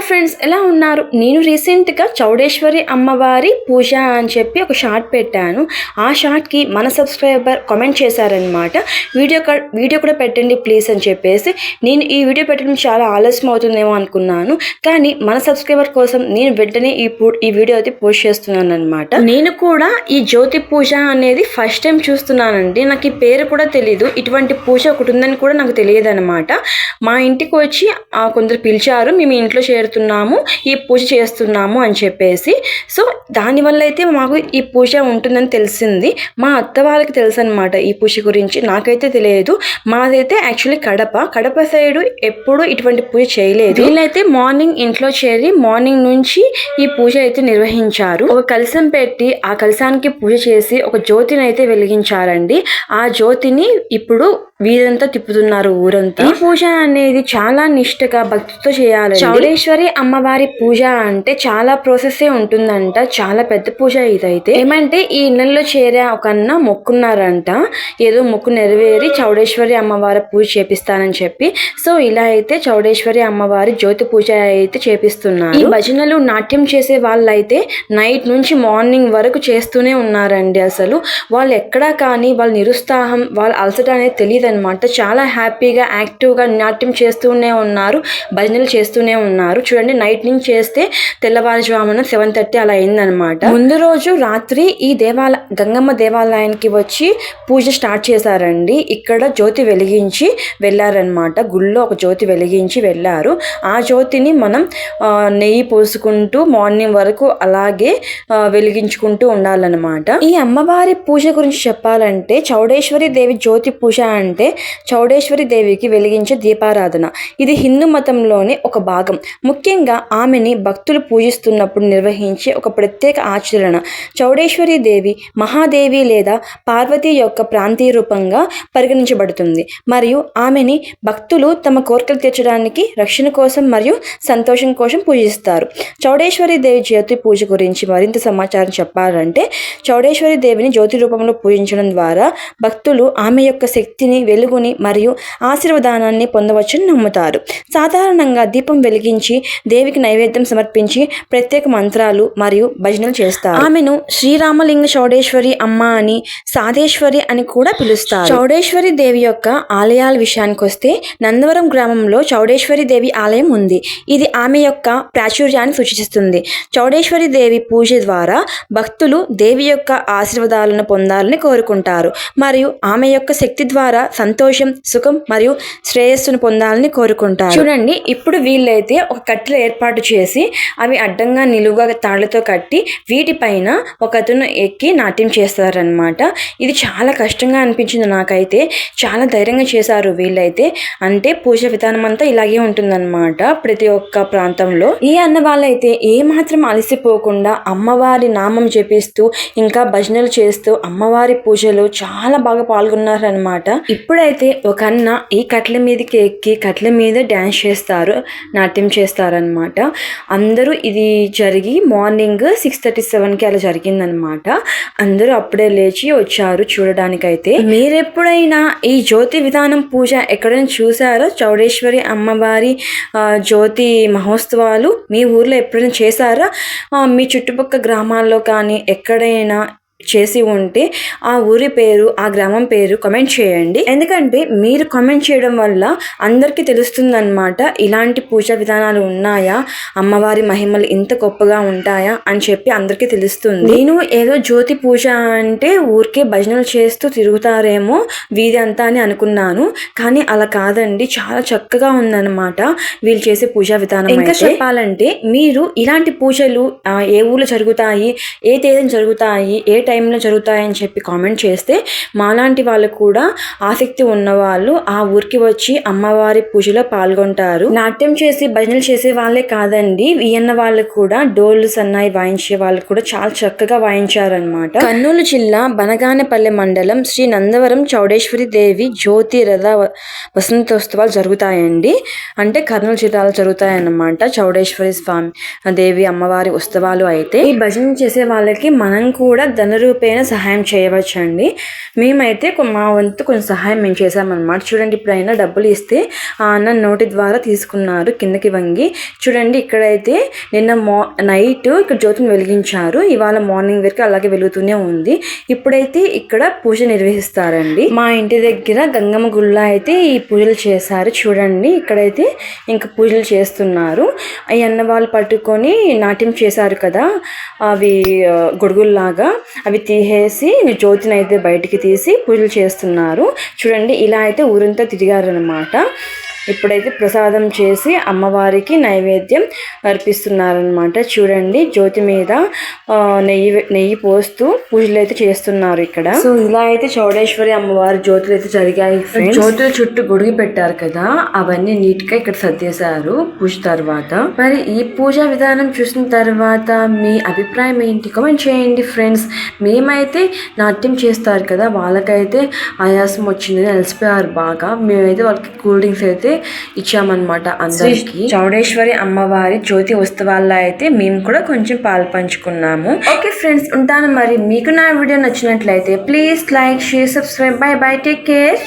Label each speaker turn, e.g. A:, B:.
A: Hi friends ఎలా ఉన్నారు? నేను రీసెంట్గా చౌడేశ్వరి అమ్మవారి పూజ అని చెప్పి ఒక షార్ట్ పెట్టాను. ఆ షార్ట్కి మన సబ్స్క్రైబర్ కామెంట్ చేశారనమాట వీడియో వీడియో కూడా పెట్టండి ప్లీజ్ అని చెప్పేసి నేను ఈ వీడియో పెట్టడం చాలా ఆలస్యం అవుతుందేమో అనుకున్నాను. కానీ మన సబ్స్క్రైబర్ కోసం నేను వెంటనే ఈ ఈ వీడియో అయితే పోస్ట్ చేస్తున్నాను అనమాట నేను కూడా ఈ జ్యోతి పూజ అనేది ఫస్ట్ టైం చూస్తున్నానండి. నాకు ఈ పేరు కూడా తెలీదు. ఇటువంటి పూజ ఒకటి ఉందని కూడా నాకు తెలియదు అనమాట మా ఇంటికి వచ్చి కొందరు పిలిచారు. మేము ఇంట్లో పెడుతున్నాము ఈ పూజ చేస్తున్నాము అని చెప్పేసి. సో దానివల్ల అయితే మాకు ఈ పూజ ఉంటుందని తెలిసింది. మా అత్త వాళ్ళకి తెలుసు అనమాట ఈ పూజ గురించి. నాకైతే తెలియదు. మాదైతే యాక్చువల్లీ కడప. కడప సైడ్ ఎప్పుడు ఇటువంటి పూజ చేయలేదు. వీళ్ళైతే మార్నింగ్ ఇంట్లో చేరి మార్నింగ్ నుంచి ఈ పూజ అయితే నిర్వహించారు. ఒక కలశం పెట్టి ఆ కలశానికి పూజ చేసి ఒక జ్యోతిని అయితే వెలిగించారండి. ఆ జ్యోతిని ఇప్పుడు వీరంతా తిప్పుతున్నారు ఊరంతా. ఈ పూజ అనేది చాలా నిష్ఠగా భక్తితో చేయాలి చౌడేశ్వరి అమ్మవారి పూజ అంటే చాలా ప్రాసెస్ ఉంటుందంట. చాలా పెద్ద పూజ ఇదైతే. ఏమంటే ఈ ఇళ్ళల్లో చేరే ఒక అన్న మొక్కున్నారంట. ఏదో మొక్కు నెరవేరి చౌడేశ్వరి అమ్మవారి పూజ చేపిస్తానని చెప్పి. సో ఇలా అయితే చౌడేశ్వరి అమ్మవారి జ్యోతి పూజ అయితే చేపిస్తున్నారు. ఈ భజనలు నాట్యం చేసే వాళ్ళైతే నైట్ నుంచి మార్నింగ్ వరకు చేస్తూనే ఉన్నారండి అసలు. వాళ్ళు ఎక్కడా కానీ వాళ్ళ నిరుత్సాహం వాళ్ళ అలసట అనేది తెలియదు అనమాట చాలా హ్యాపీగా యాక్టివ్గా నాట్యం చేస్తూనే ఉన్నారు. భజనలు చేస్తూనే ఉన్నారు. చూడండి నైట్ నుంచి చేస్తే తెల్లవారుజామున సెవెన్ థర్టీ అలా అయిందనమాట ముందు రోజు రాత్రి ఈ దేవాల గంగమ్మ దేవాలయానికి వచ్చి పూజ స్టార్ట్ చేశారండి. ఇక్కడ జ్యోతి వెలిగించి వెళ్ళారనమాట గుళ్ళో ఒక జ్యోతి వెలిగించి వెళ్ళారు. ఆ జ్యోతిని మనం నెయ్యి పోసుకుంటూ మార్నింగ్ వరకు అలాగే వెలిగించుకుంటూ ఉండాలన్నమాట. ఈ అమ్మవారి పూజ గురించి చెప్పాలంటే చౌడేశ్వరి దేవి జ్యోతి పూజ అంటే చౌడేశ్వరి దేవికి వెలిగించే దీపారాధన. ఇది హిందూ మతంలోని ఒక భాగం. ముఖ్యంగా ఆమెని భక్తులు పూజిస్తున్నప్పుడు నిర్వహించే ఒక ప్రత్యేక ఆచరణ. చౌడేశ్వరి దేవి మహాదేవి లేదా పార్వతి యొక్క ప్రాంతీయ రూపంగా పరిగణించబడుతుంది. మరియు ఆమెని భక్తులు తమ కోరికలు తీర్చడానికి రక్షణ కోసం మరియు సంతోషం కోసం పూజిస్తారు. చౌడేశ్వరి దేవి జ్యోతి పూజ గురించి మరింత సమాచారం చెప్పాలంటే చౌడేశ్వరి దేవిని జ్యోతి రూపంలో పూజించడం ద్వారా భక్తులు ఆమె యొక్క శక్తిని వెలుగుని మరియు ఆశీర్వాదానాన్ని పొందవచ్చని నమ్ముతారు. సాధారణంగా దీపం వెలిగించి దేవికి నైవేద్యం సమర్పించి ప్రత్యేక మంత్రాలు మరియు భజనలు చేస్తారు. ఆమెను శ్రీరామలింగ చౌడేశ్వరి అమ్మ అని సాధేశ్వరి అని కూడా పిలుస్తారు. చౌడేశ్వరి దేవి యొక్క ఆలయాల విషయానికి వస్తే నందవరం గ్రామంలో చౌడేశ్వరి దేవి ఆలయం ఉంది. ఇది ఆమె యొక్క ప్రాచుర్యాన్ని సూచిస్తుంది. చౌడేశ్వరి దేవి పూజ ద్వారా భక్తులు దేవి యొక్క ఆశీర్వాదాలను పొందాలని కోరుకుంటారు. మరియు ఆమె యొక్క శక్తి ద్వారా సంతోషం సుఖం మరియు శ్రేయస్సును పొందాలని కోరుకుంటారు. చూడండి ఇప్పుడు వీళ్ళైతే ఒక కట్టెలు ఏర్పాటు చేసి అవి అడ్డంగా నిలువుగా తాళ్ళతో కట్టి వీటిపైన ఒక అతను ఎక్కి నాట్యం చేస్తారనమాట ఇది చాలా కష్టంగా అనిపించింది నాకైతే. చాలా ధైర్యంగా చేశారు వీళ్ళైతే. అంటే పూజ విధానం అంతా ఇలాగే ఉంటుందన్నమాట ప్రతి ఒక్క ప్రాంతంలో. ఈ అన్న వాళ్ళైతే ఏ మాత్రం అలసిపోకుండా అమ్మవారి నామం జపిస్తూ ఇంకా భజనలు చేస్తూ అమ్మవారి పూజలో చాలా బాగా పాల్గొన్నారనమాట ఇప్పుడైతే ఒక అన్న ఈ కట్ల మీదకి ఎక్కి కట్ల మీద డ్యాన్స్ చేస్తారు నాట్యం చేస్తారనమాట అందరూ ఇది జరిగి మార్నింగ్ సిక్స్ థర్టీ సెవెన్కి అలా జరిగిందనమాట అందరూ అప్పుడే లేచి వచ్చారు చూడడానికైతే. మీరెప్పుడైనా ఈ జ్యోతి విధానం పూజ ఎక్కడైనా చూసారో? చౌడేశ్వరి అమ్మవారి జ్యోతి మహోత్సవాలు మీ ఊర్లో ఎప్పుడైనా చేశారా? మీ చుట్టుపక్కల గ్రామాల్లో కానీ ఎక్కడైనా చేసి ఉంటే ఆ ఊరి పేరు ఆ గ్రామం పేరు కామెంట్ చేయండి. ఎందుకంటే మీరు కామెంట్ చేయడం వల్ల అందరికీ తెలుస్తుందన్నమాట ఇలాంటి పూజా విధానాలు ఉన్నాయా? అమ్మవారి మహిమలు ఇంత గొప్పగా ఉంటాయా? అని చెప్పి అందరికీ తెలుస్తుంది. నేను ఏదో జ్యోతి పూజ అంటే ఊరికే భజనలు చేస్తూ తిరుగుతారేమో వీధి అంతా అని అనుకున్నాను. కానీ అలా కాదండి చాలా చక్కగా ఉందన్నమాట వీళ్ళు చేసే పూజా విధానం ఇంకా చెప్పాలంటే మీరు ఇలాంటి పూజలు ఏ ఊర్లో జరుగుతాయి ఏ తేదీన జరుగుతాయి ఏ టైంలో జరుగుతాయని చెప్పి కామెంట్ చేస్తే మాలాంటి వాళ్ళు కూడా ఆసక్తి ఉన్నవాళ్ళు ఆ ఊరికి వచ్చి అమ్మవారి పూజలో పాల్గొంటారు. నాట్యం చేసి భజనలు చేసే వాళ్ళే కాదండి. వియన్న వాళ్ళు కూడా డోళ్ళు సన్నాయి వాయించే వాళ్ళు కూడా చాలా చక్కగా వాయించారనమాట కర్నూలు జిల్లా బనగానపల్లె మండలం శ్రీ నందవరం చౌడేశ్వరి దేవి జ్యోతి రథ వసంతోత్సవాలు జరుగుతాయండి. అంటే కర్నూలు జిల్లాలో జరుగుతాయన్నమాట చౌడేశ్వరి స్వామి దేవి అమ్మవారి ఉత్సవాలు అయితే. ఈ భజన చేసే వాళ్ళకి మనం కూడా ధన రూపేణ సహాయం చేయవచ్చండి. మేమైతే మా వంతు కొంచెం సహాయం మేము చేసామన్నమాట చూడండి ఇప్పుడైనా డబ్బులు ఇస్తే ఆ అన్న నోటి ద్వారా తీసుకున్నారు కిందకి వంగి. చూడండి ఇక్కడైతే నిన్న మా నైట్ ఇక్కడ జ్యోతిని వెలిగించారు. ఇవాళ మార్నింగ్ వరకు అలాగే వెలుగుతూనే ఉంది. ఇప్పుడైతే ఇక్కడ పూజ నిర్వహిస్తారండి. మా ఇంటి దగ్గర గంగమ్మ గుళ్ళ అయితే ఈ పూజలు చేశారు. చూడండి ఇక్కడైతే ఇంకా పూజలు చేస్తున్నారు. అవి అన్న వాళ్ళు పట్టుకొని నాట్యం చేశారు కదా అవి గొడుగుల్లాగా. అవి తీసేసి జ్యోతిని అయితే బయటికి తీసి పూజలు చేస్తున్నారు. చూడండి ఇలా అయితే ఊరంతా తిరిగారనమాట ఇప్పుడైతే ప్రసాదం చేసి అమ్మవారికి నైవేద్యం అర్పిస్తున్నారనమాట చూడండి జ్యోతి మీద నెయ్యి నెయ్యి పోస్తూ పూజలు అయితే చేస్తున్నారు ఇక్కడ. సో ఇలా అయితే చౌడేశ్వరి అమ్మవారి జ్యోతులు అయితే జరిగాయి. జ్యోతుల చుట్టూ గొడుగు పెట్టారు కదా అవన్నీ నీట్గా ఇక్కడ సర్దేశారు పూజ తర్వాత. మరి ఈ పూజా విధానం చూసిన తర్వాత మీ అభిప్రాయం ఏంటి? కామెంట్ చేయండి ఫ్రెండ్స్ మేమైతే నాట్యం చేస్తారు కదా వాళ్ళకైతే ఆయాసం వచ్చిందని అలసిపోయారు బాగా. మేమైతే వాళ్ళకి కూల్ డ్రింక్స్ అయితే ఇచ్చామన్నమాట అందరికి. చౌడేశ్వరి అమ్మవారి జ్యోతి ఉత్సవాల్లో అయితే మేము కూడా కొంచెం పాలు పంచుకున్నాము. ఓకే ఫ్రెండ్స్ ఉంటాను మరి. మీకు నా వీడియో నచ్చినట్లయితే please like share subscribe. Bye bye. Take care.